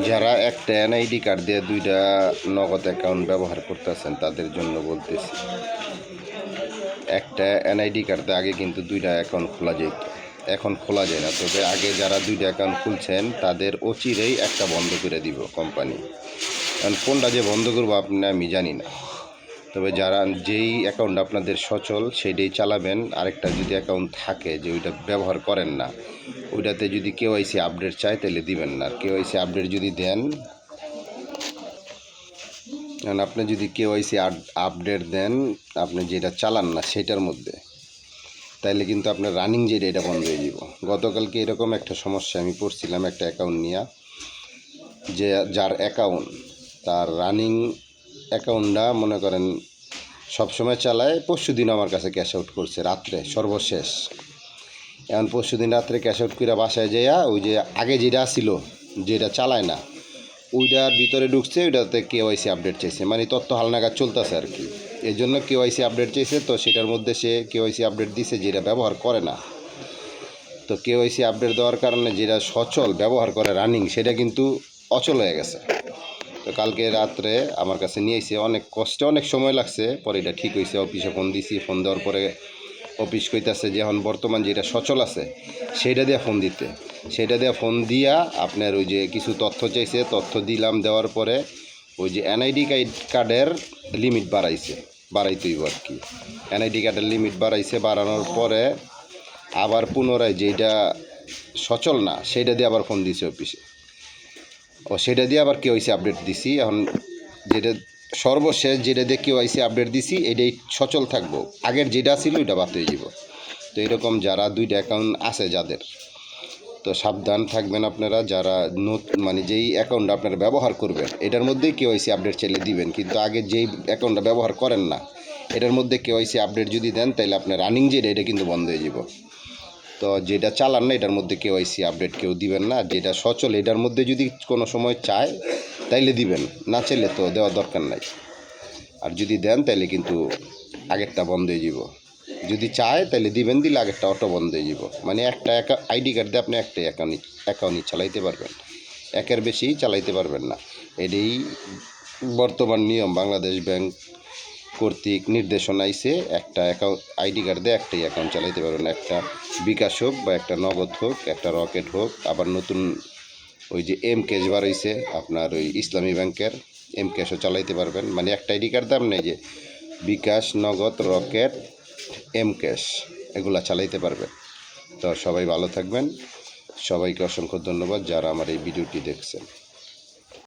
যারা একটা NID card দিয়ে দুইটা নগদ অ্যাকাউন্ট ব্যবহার করতেছেন, তাদের জন্য বলতেছি, একটা এনআইডি কার্ডে আগে কিন্তু দুইটা অ্যাকাউন্ট খোলা যেত। এখন খোলা যায় না, তবে আগে যারা দুইটা অ্যাকাউন্ট খুলছেন, তাদের অচিরেই একটা বন্ধ করে দিব কোম্পানি কারণ কোনটা যে বন্ধ করব আপনি, আমি জানি না। তবে যারা যেই অ্যাকাউন্ট আপনাদের সচল, সেইটাই চালাবেন। আরেকটা যদি অ্যাকাউন্ট থাকে যে ওইটা ব্যবহার করেন না, ওইটাতে যদি কেউ আইসি আপডেট চায়, তাহলে দিবেন না। আর কেউ আইসি আপডেট যদি দেন, কারণ আপনি যদি কেউ আইসি আপডেট দেন, আপনি যেটা চালান না সেটার মধ্যে, তাইলে কিন্তু আপনার রানিং যেটা এটা বন্ধ হয়ে যাব গতকালকে এরকম একটা সমস্যা আমি পড়ছিলাম একটা অ্যাকাউন্ট নিয়ে, যে যার অ্যাকাউন্ট তার রানিং অ্যাকাউন্টটা, মনে করেন, সবসময় চালায়। পরশু দিন আমার কাছে ক্যাশ আউট করছে, রাত্রে, সর্বশেষ। এখন পরশু দিন রাত্রে ক্যাশ আউট করে বাসায় যাইয়া, ওই যে আগে যেটা ছিল, যেটা চালায় না, ওইটার ভিতরে ঢুকছে, ওইটাতে কেওয়াইসি আপডেট চাইছে। মানে তথ্য হালনাগাদ চলতেছে আর কি। এই জন্য কেওয়াইসি আপডেট চাইছে, তো সেটার মধ্যে সে কেওয়াইসি আপডেট দিছে, যেটা ব্যবহার করে না। তো কেওয়াইসি আপডেট দেওয়ার কারণে যেটা সচল ব্যবহার করে রানিং, সেটা কিন্তু অচল হয়ে গেছে। তো কালকে রাত্রে আমার কাছে নিয়ে এসে অনেক কষ্টে অনেক সময় লাগছে, পরে এটা ঠিক হয়েছে অফিসে ফোন দিছি, ফোন দেওয়ার পরে অফিস কইতাছে যে এখন বর্তমান যেটা সচল আছে সেইটা দিয়ে ফোন দিতে। সেটা দিয়ে ফোন দিয়া আপনার ওই যে কিছু তথ্য চাইছে, তথ্য দিলাম, দেওয়ার পরে ওই যে এনআইডি কার্ডের লিমিট বাড়াইছে বাড়াইতেইব আর কি। এনআইডি কার্ডের লিমিট বাড়াইছে, বাড়ানোর পরে আবার পুনরায় যেটা সচল না সেইটা দিয়ে আবার ফোন দিছে অফিসে। ও সেটা দিয়ে আবার কেওয়াইসি আপডেট দিছি। এখন যেটা সর্বশেষ যেটা দিয়ে কেওয়াইসি আপডেট দিছি, এটাই সচল থাকব। আগের যেটা ছিল, ওইটা বাদ হয়ে যাব তো এরকম যারা দুইটা অ্যাকাউন্ট আছে যাদের, তো সাবধান থাকবেন আপনারা। যারা নত- মানে যেই অ্যাকাউন্ট আপনারা ব্যবহার করবেন, এটার মধ্যেই কেওয়াইসি আপডেট চাইলে দিবেন। কিন্তু আগে যেই অ্যাকাউন্টটা ব্যবহার করেন না, এটার মধ্যে কেওয়াইসি আপডেট যদি দেন তাহলে আপনার রানিং যেটা, এটা কিন্তু বন্ধ হয়ে যাব তো যেটা চালান না, এটার মধ্যে কেওয়াইসি আপডেট কেউ দিবেন না। যেটা সচল, এটার মধ্যে যদি কোনো সময় চায়, তাইলে দিবেন। না চাইলে তো দেওয়ার দরকার নাই। আর যদি দেন তাহলে কিন্তু আগেরটা বন্ধ হয়ে যাব যদি চায় তাহলে দিবেন, দিলে আগেরটা অটো বন্ধ হয়ে যাব মানে একটা একা, আইডি কার্ড দিয়ে আপনি একটাই অ্যাকাউন্ট অ্যাকাউন্টই চালাইতে পারবেন। একের বেশি চালাইতে পারবেন না। এটাই বর্তমান নিয়ম বাংলাদেশ ব্যাংক কর্তৃক নির্দেশনা আইছে, একটা অ্যাকাউন্ট আইডি কার্ড দিয়ে একটাই অ্যাকাউন্ট চালাইতে পারবেন। একটা বিকাশ হোক বা একটা নগদ হোক, একটা রকেট হোক, আবার নতুন ওই যে এম ক্যাশ বাড়াইছে আপনার ওই ইসলামী ব্যাংকের এম ক্যাশও চালাইতে পারবেন। মানে একটা আইডি কার্ড দাম নেই যে বিকাশ, নগদ, রকেট এম ক্যাশ এগুলা চালাইতে পারবেন। তো সবাই ভালো থাকবেন। সবাইকে অসংখ্য ধন্যবাদ যারা আমার এই ভিডিওটি দেখছেন।